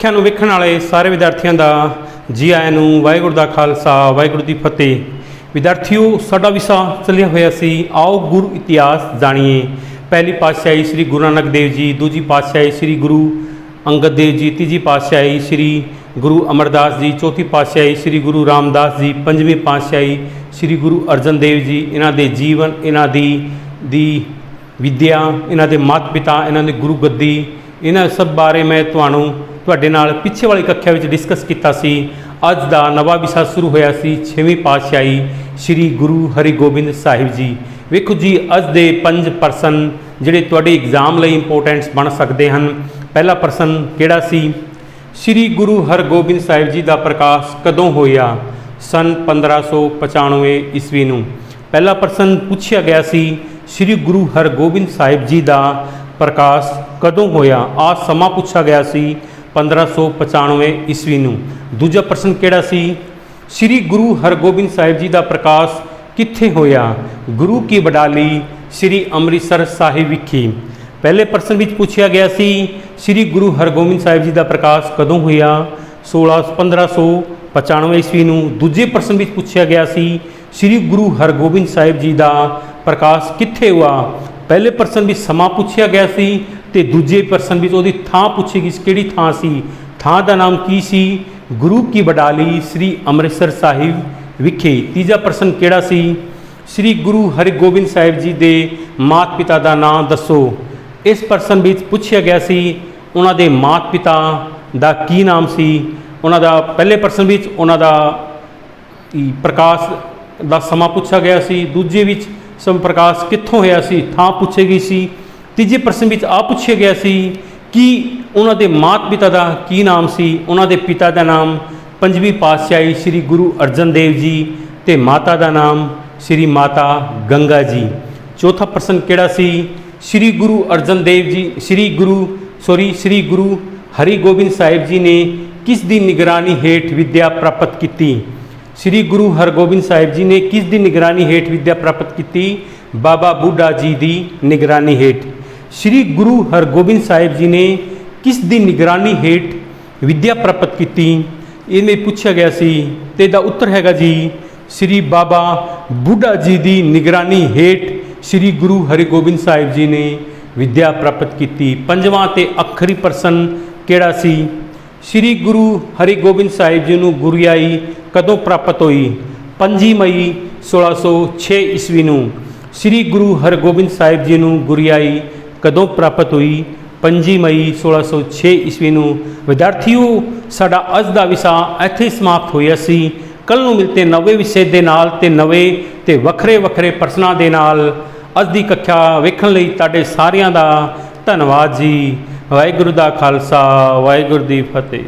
ਸਿੱਖਿਆ ਨੂੰ ਵੇਖਣ ਵਾਲੇ ਸਾਰੇ ਵਿਦਿਆਰਥੀਆਂ ਦਾ ਜੀ ਆਇਆਂ ਨੂੰ ਵਾਹਿਗੁਰੂ ਦਾ ਖਾਲਸਾ, ਵਾਹਿਗੁਰੂ ਦੀ ਫਤਿਹ। ਵਿਦਿਆਰਥੀਓ, ਸਾਡਾ ਵਿਸ਼ਾ ਚੱਲਿਆ ਹੋਇਆ ਸੀ। ਆਓ ਗੁਰੂ ਇਤਿਹਾਸ ਜਾਣੀਏ। ਪਹਿਲੀ ਪਾਤਸ਼ਾਹੀ ਸ੍ਰੀ ਗੁਰੂ ਨਾਨਕ ਦੇਵ ਜੀ, ਦੂਜੀ ਪਾਤਸ਼ਾਹੀ ਸ੍ਰੀ ਗੁਰੂ ਅੰਗਦ ਦੇਵ ਜੀ, ਤੀਜੀ ਪਾਤਸ਼ਾਹੀ ਸ੍ਰੀ ਗੁਰੂ ਅਮਰਦਾਸ ਜੀ, ਚੌਥੀ ਪਾਤਸ਼ਾਹੀ ਸ੍ਰੀ ਗੁਰੂ ਰਾਮਦਾਸ ਜੀ, ਪੰਜਵੀਂ ਪਾਤਸ਼ਾਹੀ ਸ੍ਰੀ ਗੁਰੂ ਅਰਜਨ ਦੇਵ ਜੀ। ਇਹਨਾਂ ਦੇ ਜੀਵਨ, ਇਹਨਾਂ ਦੀ ਦੀ ਵਿਦਿਆ, ਇਹਨਾਂ ਦੇ ਮਾਤ ਪਿਤਾ ਇਹਨਾਂ ਦੇ ਗੁਰੂ ਗੱਦੀ, ਇਹਨਾਂ ਸਭ ਬਾਰੇ ਮੈਂ ਤੁਹਾਨੂੰ ਤੁਹਾਡੇ ਨਾਲ ਪਿੱਛੇ ਵਾਲੀ ਕੱਖਿਆ ਵਿੱਚ ਡਿਸਕਸ ਕੀਤਾ ਸੀ। ਅੱਜ ਦਾ ਨਵਾਂ ਵਿਸ਼ਾ ਸ਼ੁਰੂ ਹੋਇਆ ਸੀ 6ਵੀਂ ਪਾਤਸ਼ਾਹੀ ਸ੍ਰੀ ਗੁਰੂ ਹਰਿਗੋਬਿੰਦ ਸਾਹਿਬ ਜੀ। ਵੇਖੋ ਜੀ, ਅੱਜ ਦੇ ਪੰਜ ਪਰਸਨ ਜਿਹੜੇ ਤੁਹਾਡੇ ਐਗਜ਼ਾਮ ਲਈ ਇੰਪੋਰਟੈਂਟਸ ਬਣ ਸਕਦੇ ਹਨ। ਪਹਿਲਾ ਪਰਸਨ ਕਿਹੜਾ ਸੀ? ਸ੍ਰੀ ਗੁਰੂ ਹਰਗੋਬਿੰਦ ਸਾਹਿਬ ਜੀ ਦਾ ਪ੍ਰਕਾਸ਼ ਕਦੋਂ ਹੋਇਆ? ਸਨ 1595 ਈਸਵੀ ਨੂੰ। ਪਹਿਲਾ ਪ੍ਰਸ਼ਨ ਪੁੱਛਿਆ ਗਿਆ ਸੀ, ਸ੍ਰੀ ਗੁਰੂ ਹਰਗੋਬਿੰਦ ਸਾਹਿਬ ਜੀ ਦਾ ਪ੍ਰਕਾਸ਼ ਕਦੋਂ ਹੋਇਆ? ਆ ਸਮਾਂ ਪੁੱਛਿਆ ਗਿਆ ਸੀ 1595 ਈਸਵੀ ਨੂੰ। ਦੂਜਾ ਪ੍ਰਸ਼ਨ ਕਿਹੜਾ ਸੀ? ਸ੍ਰੀ ਗੁਰੂ ਹਰਗੋਬਿੰਦ ਸਾਹਿਬ ਜੀ ਦਾ ਪ੍ਰਕਾਸ਼ ਕਿੱਥੇ ਹੋਇਆ? ਗੁਰੂ ਕੀ ਬਡਾਲੀ, ਸ੍ਰੀ ਅੰਮ੍ਰਿਤਸਰ ਸਾਹਿਬ ਵਿਖੇ। ਪਹਿਲੇ ਪ੍ਰਸ਼ਨ ਵਿੱਚ ਪੁੱਛਿਆ ਗਿਆ ਸੀ, ਸ੍ਰੀ ਗੁਰੂ ਹਰਗੋਬਿੰਦ ਸਾਹਿਬ ਜੀ ਦਾ ਪ੍ਰਕਾਸ਼ ਕਦੋਂ ਹੋਇਆ? 16 1595 ਈਸਵੀ ਨੂੰ। ਦੂਜੇ ਪ੍ਰਸ਼ਨ ਵਿੱਚ ਪੁੱਛਿਆ ਗਿਆ ਸੀ, ਸ੍ਰੀ ਗੁਰੂ ਹਰਗੋਬਿੰਦ ਸਾਹਿਬ ਜੀ ਦਾ ਪ੍ਰਕਾਸ਼ ਕਿੱਥੇ ਹੋਇਆ? ਪਹਿਲੇ ਪ੍ਰਸ਼ਨ ਵਿੱਚ ਸਮਾਂ ਪੁੱਛਿਆ ਗਿਆ ਸੀ ਤੇ ਦੂਜੇ ਪ੍ਰਸ਼ਨ ਵਿੱਚ ਉਹਦੀ ਥਾਂ ਪੁੱਛੀ ਗਈ ਸੀ, ਕਿਹੜੀ ਥਾਂ ਸੀ? ਥਾਂ ਦਾ ਨਾਮ ਕੀ ਸੀ? ਗੁਰੂ ਕੀ ਬਡਾਲੀ ਸ੍ਰੀ ਅੰਮ੍ਰਿਤਸਰ ਸਾਹਿਬ ਵਿਖੇ। ਤੀਜਾ ਪ੍ਰਸ਼ਨ ਕਿਹੜਾ ਸੀ? ਸ੍ਰੀ ਗੁਰੂ ਹਰਿਗੋਬਿੰਦ ਸਾਹਿਬ ਜੀ ਦੇ ਮਾਤ ਪਿਤਾ ਦਾ ਨਾਮ ਦੱਸੋ। ਇਸ ਪ੍ਰਸ਼ਨ ਵਿੱਚ ਪੁੱਛਿਆ ਗਿਆ ਸੀ, ਉਹਨਾਂ ਦੇ ਮਾਤ ਪਿਤਾ ਦਾ ਕੀ ਨਾਮ ਸੀ? ਉਹਨਾਂ ਦਾ ਪਹਿਲੇ ਪ੍ਰਸ਼ਨ ਵਿੱਚ ਉਹਨਾਂ ਦਾ ਪ੍ਰਕਾਸ਼ ਦਾ ਸਮਾਂ ਪੁੱਛਿਆ ਗਿਆ ਸੀ। ਦੂਜੇ ਵਿੱਚ ਸਮ ਪ੍ਰਕਾਸ਼ ਕਿੱਥੋਂ ਹੋਇਆ ਸੀ? ਥਾਂ ਪੁੱਛੀ ਗਈ ਸੀ। ਤੀਜੇ ਪ੍ਰਸ਼ਨ ਵਿੱਚ ਆ ਪੁੱਛਿਆ ਗਿਆ ਸੀ ਕਿ ਉਹਨਾਂ ਦੇ ਮਾਤ ਪਿਤਾ ਦਾ ਕੀ ਨਾਮ ਸੀ? ਉਹਨਾਂ ਦੇ ਪਿਤਾ ਦਾ ਨਾਮ ਪੰਜਵੀਂ ਪਾਤਸ਼ਾਹੀ ਸ੍ਰੀ ਗੁਰੂ ਅਰਜਨ ਦੇਵ ਜੀ ਤੇ ਮਾਤਾ ਦਾ ਨਾਮ ਸ੍ਰੀ ਮਾਤਾ ਗੰਗਾ ਜੀ। ਚੌਥਾ ਪ੍ਰਸ਼ਨ ਕਿਹੜਾ ਸੀ? ਸ੍ਰੀ ਗੁਰੂ ਅਰਜਨ ਦੇਵ ਜੀ, ਸ੍ਰੀ ਗੁਰੂ ਸੋਰੀ ਸ੍ਰੀ ਗੁਰੂ ਹਰੀ ਗੋਬਿੰਦ ਸਾਹਿਬ ਜੀ ਨੇ ਕਿਸ ਦੀ ਨਿਗਰਾਨੀ ਹੇਠ ਵਿਦਿਆ ਪ੍ਰਾਪਤ ਕੀਤੀ? ਸ੍ਰੀ ਗੁਰੂ ਹਰਗੋਬਿੰਦ ਸਾਹਿਬ ਜੀ ਨੇ ਕਿਸ ਦੀ ਨਿਗਰਾਨੀ ਹੇਠ ਵਿਦਿਆ ਪ੍ਰਾਪਤ ਕੀਤੀ? ਬਾਬਾ ਬੁੱਢਾ ਜੀ ਦੀ ਨਿਗਰਾਨੀ ਹੇਠ। ਸ੍ਰੀ ਗੁਰੂ ਹਰਗੋਬਿੰਦ ਸਾਹਿਬ ਜੀ ਨੇ ਕਿਸ ਦੀ ਨਿਗਰਾਨੀ ਹੇਠ ਵਿਦਿਆ ਪ੍ਰਾਪਤ ਕੀਤੀ? ਇਹ ਇਹਨੇ ਪੁੱਛਿਆ ਗਿਆ ਸੀ ਤੇ ਦਾ ਉੱਤਰ ਹੈਗਾ ਜੀ, ਸ੍ਰੀ ਬਾਬਾ ਬੁੱਢਾ ਜੀ ਦੀ ਨਿਗਰਾਨੀ ਹੇਠ ਸ੍ਰੀ ਗੁਰੂ ਹਰਿਗੋਬਿੰਦ ਸਾਹਿਬ ਜੀ ਨੇ ਵਿਦਿਆ ਪ੍ਰਾਪਤ ਕੀਤੀ। ਪੰਜਵਾਂ ਤੇ ਅਖਰੀ ਪ੍ਰਸ਼ਨ ਕਿਹੜਾ ਸੀ? ਸ੍ਰੀ ਗੁਰੂ ਹਰਿਗੋਬਿੰਦ ਸਾਹਿਬ ਜੀ ਨੂੰ ਗੁਰਿਆਈ ਕਦੋਂ ਪ੍ਰਾਪਤ ਹੋਈ? 5 ਮਈ 1606 ਈਸਵੀ ਨੂੰ। ਸ੍ਰੀ ਗੁਰੂ ਹਰਗੋਬਿੰਦ ਸਾਹਿਬ ਜੀ ਨੂੰ ਗੁਰਿਆਈ ਕਦੋਂ ਪ੍ਰਾਪਤ ਹੋਈ? 5 ਮਈ 1606 ਈਸਵੀ ਨੂੰ ਵਿਦਿਆਰਥੀਓ, ਸਾਡਾ ਅੱਜ ਦਾ ਵਿਸ਼ਾ ਇੱਥੇ ਸਮਾਪਤ ਹੋਇਆ ਸੀ। ਕੱਲ ਨੂੰ ਮਿਲਤੇ ਨਵੇਂ ਵਿਸ਼ੇ ਦੇ ਨਾਲ ਤੇ ਨਵੇਂ ਤੇ ਵੱਖਰੇ ਵੱਖਰੇ ਪ੍ਰਸ਼ਨਾਂ ਦੇ ਨਾਲ ਅੱਜ ਦੀ ਕੱਖਿਆ ਵੇਖਣ ਲਈ ਤੁਹਾਡੇ ਸਾਰਿਆਂ ਦਾ ਧੰਨਵਾਦ ਜੀ। ਵਾਹਿਗੁਰੂ ਦਾ ਖਾਲਸਾ, ਵਾਹਿਗੁਰੂ ਦੀ ਫਤਿਹ।